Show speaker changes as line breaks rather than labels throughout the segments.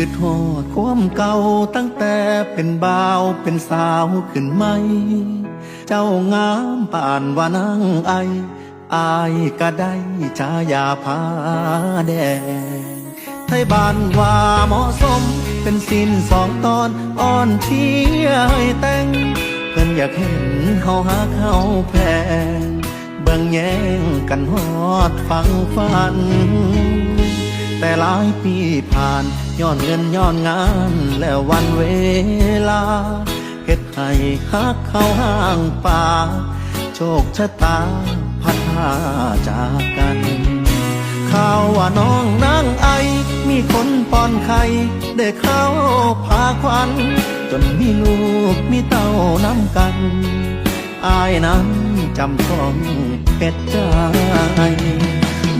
คือทอดความเก่าตั้งแต่เป็นบ่าวเป็นสาวขึ้นไหม เจ้างามป่านว่านางไอ อายก็ได้ชายาพาแดง ไทยบ้านว่าเหมาะสม เป็นสินสองตอนอ่อนเชียให้แต่งเพิ่นอยากเห็นเฮาหาเขาแพงเบิ่งแย่งกันฮอดฟังฟัน แต่หลายปีผ่าน ย้อนเงินย้อนงานแล้ววันเวลาเฮ็ดให้ฮักเข้าห้างป่า โชคชะตาพัดพาจากกันข่าวว่าน้องนางไอ มีคนป้อนไข่ได้เข้าพาควัน จนมีลูกมีเต้าน้ำกัน อายนั้นจำท้องเป็ดใจ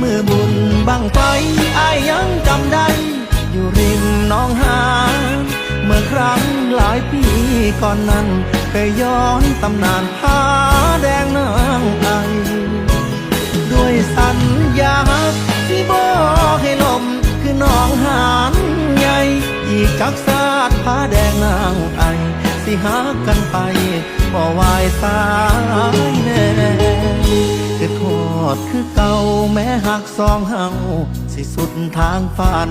มือบุญบังไฟอายยังจำได้ ริมน้องหานเมื่อครั้งหลายปีก่อนนั้นเคยย้อนตำนานผาแดงนางไอด้วยสัญญาที่บอกให้ลมคือน้องหานใหญ่อีกจักสาดผ้าแดงนางไอสิหากันไปบ่วายสายแน่คือโทษคือเก่าแม้หักสองเฮาสิสุดทางฝัน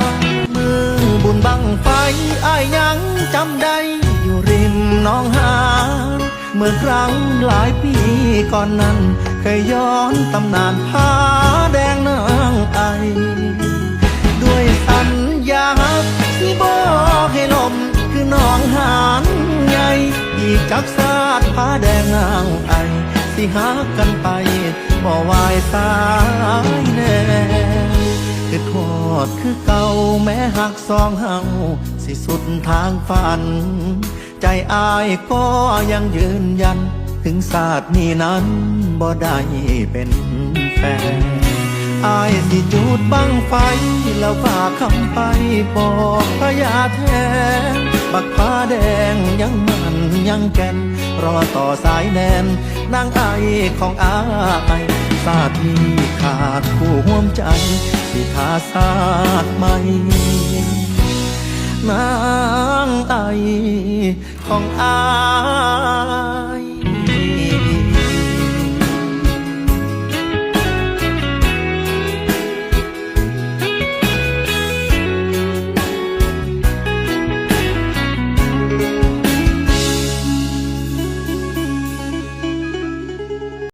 มื่อครั้งหลายปีก่อนนั้น เคยย้อนตำนานผ้าแดงนางไอ ด้วยสัญญาที่บอกให้ลมคือน้องหานใหญ่อีกจักสาดผ้าแดงนางไอ สิหากันไปบ่วายสายแน่คือทอดคือเก่าแม้หักสองเฮาสิสุดทางฝัน ใจอายก็ยังยืนยัน ถึงศาสตร์นี้นั้นบ่ได้เป็นแฟนอายสิจูดบังไฟ แล้วฝากคำไปบอกพระยาแทนบักผ้าแดงยังมันยังแก่น รอต่อสายแนนนางไอของอายศาสตร์นี้ขาดคู่ห่วมใจสิทาศาสตร์ใหม่นางไอ ของอาย